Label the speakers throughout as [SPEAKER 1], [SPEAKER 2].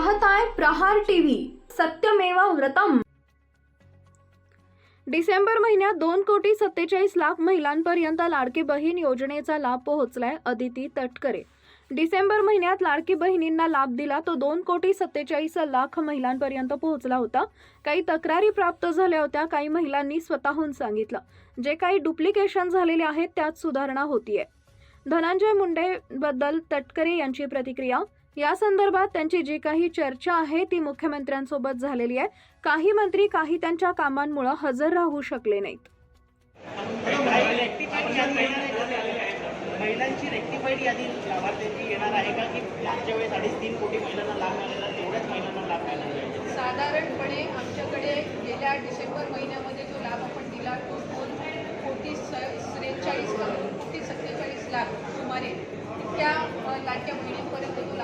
[SPEAKER 1] पाहताय प्रहार टीव्ही. सत्यमेवा व्रतम. डिसेंबर महिन्यात दोन कोटी सत्तेचाळीस लाख महिलांपर्यंत लाडकी बहीण योजनेचा लाभ पोहोचलाय अदिती तटकरे. डिसेंबर महिन्यात लाडकी बहिणींना लाभ दिला तो दोन कोटी सत्तेचाळीस लाख महिलांपर्यंत पोहोचला होता. काही तक्रारी प्राप्त झाल्या होत्या काही महिलांनी स्वतःहून सांगितलं. जे काही डुप्लिकेशन झालेले आहेत त्यात सुधारणा होतीये. धनंजय मुंडे बद्दल तटकरे यांची प्रतिक्रिया. या संदर्भात त्यांची जी काही चर्चा आहे ती मुख्यमंत्र्यांसोबत झालेली आहे. काही मंत्री काही त्यांच्या कामांमुळे हजर राहू शकले नाहीत.
[SPEAKER 2] काही रेक्टिफाईड यादी महिलांची रेक्टिफाईड यादी लाभार्थ्यांची येणार आहे का की मागच्या वेळेस अडीच तीन कोटी महिलांना लाभ मिळालेला तेवढ्याच महिलांना लाभ मिळाला
[SPEAKER 3] साधारणपणे आमच्याकडे गेल्या डिसेंबर महिन्यामध्ये जो लाभ आपण दिला तो दोन कोटी स त्रेचाळीस दोन कोटी सत्तेचाळीस लाख सुमारे इतक्या अ, लाडक्या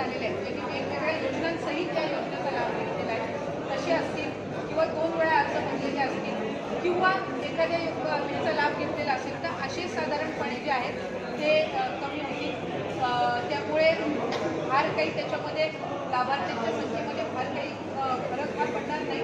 [SPEAKER 3] डुप्लिकेशन झालेले आहेत. जे की वेगवेगळ्या योजनांसहित त्या योजनेचा लाभ घेतलेला आहे तसे असतील किंवा दोन वेळा अर्ज भरलेले असतील किंवा एखाद्या योजनेचा लाभ घेतलेला असेल तर असे साधारणपणे जे आहेत ते कमी होतील. त्यामुळे फार काही त्याच्यामध्ये लाभार्थ्यांच्या संख्येमध्ये फार काही फरक फार पडणार नाही.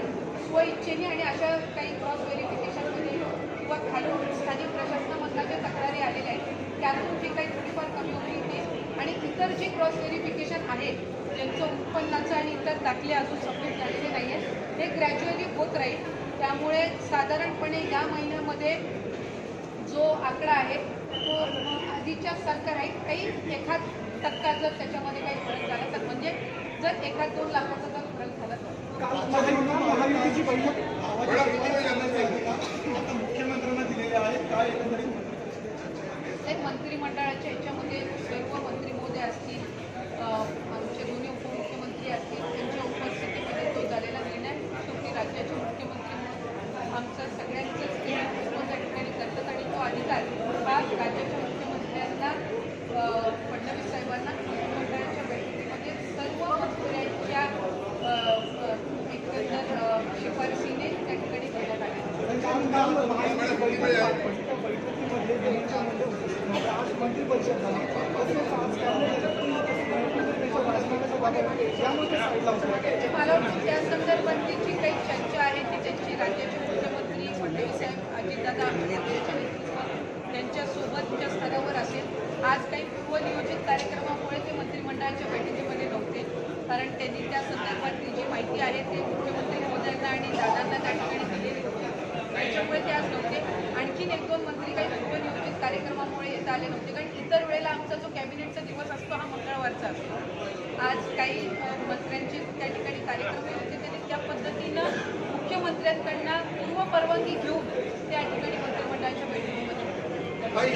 [SPEAKER 3] स्वइच्छेने आणि अशा काही क्रॉस व्हेरिफिकेशनमध्ये किंवा खालून स्थानिक प्रशासन ज्या तक्रारी आलेल्या आहेत त्यातून जे काही थोडीफार कमी होईल ते आणि इतर जे क्रॉस व्हेरिफिकेशन आहे ज्यांचं उत्पन्नाचं आणि इतर दाखले अजून सबमिट झालेले नाही आहेत हे ग्रॅज्युअली होत राहील. त्यामुळे साधारणपणे या महिन्यामध्ये जो आकडा आहे तो आधीच्या सारखा राहील. काही एखाद टक्का जर त्याच्यामध्ये काही फरक झाला तर म्हणजे जर एखाद दोन लाखाचा जर फरक झाला तर.
[SPEAKER 4] काल महायुतीची बैठक आता मुख्यमंत्र्यांना दिलेल्या आहेत काय एकंदरीत
[SPEAKER 3] ते मंत्रिमंडळाच्या ह्याच्यामध्ये सर्व मंत्री महोदय असतील अ, आमचे दोन्ही उपमुख्यमंत्री असतील त्यांच्या उपस्थितीमध्ये तो झालेला निर्णय शेवटी राज्याचे मुख्यमंत्री म्हणून आमचं सगळ्यांचंच ते नेतृत्व त्या ठिकाणी करतात आणि तो अधिकार हा राज्याच्या मुख्यमंत्र्यांना अ, फडणवीस साहेबांना मंत्रिमंडळाच्या बैठकीमध्ये सर्व मंत्र्यांच्या अ, अ, एकंदर अ, शिफारसीने त्या ठिकाणी देण्यात आले
[SPEAKER 4] काल काल महायुतीची बैठक पार पडली त्या बैठकीमध्ये देवेंद्र मुंडे होते मात्र आज मंत्रिपरिषद झाली तसेच आज काँग्रेस राजकारणाचा भाग आहे यामुळे ते साईडला होते
[SPEAKER 3] मला वाटतं त्या संदर्भातली जी काही चर्चा आहे ती त्यांची राज्याचे मुख्यमंत्री फडणवीस साहेब अजितदादा यांच्या नेतृत्वात त्यांच्यासोबतच्या स्तरावर असेल आज काही पूर्वनियोजित कार्यक्रमामुळे ते मंत्रिमंडळाच्या बैठकीमध्ये नव्हते कारण त्यांनी त्या संदर्भातली जी माहिती आहे ते मुख्यमंत्री महोदयांना आणि दादांना त्या ठिकाणी त्यामुळे ते आज नव्हते. आणखीन एक दोन मंत्री काही पूर्वनियोजित कार्यक्रमामुळे येता आले नव्हते. कारण इतर वेळेला आमचा जो कॅबिनेटचा दिवस असतो हा मंगळवारचा असतो. आज काही मंत्र्यांचे त्या ठिकाणी कार्यक्रम होते. तरी त्या पद्धतीनं मुख्यमंत्र्यांकडनं पूर्व परवानगी घेऊन त्या ठिकाणी मंत्रिमंडळाच्या बैठकीमध्ये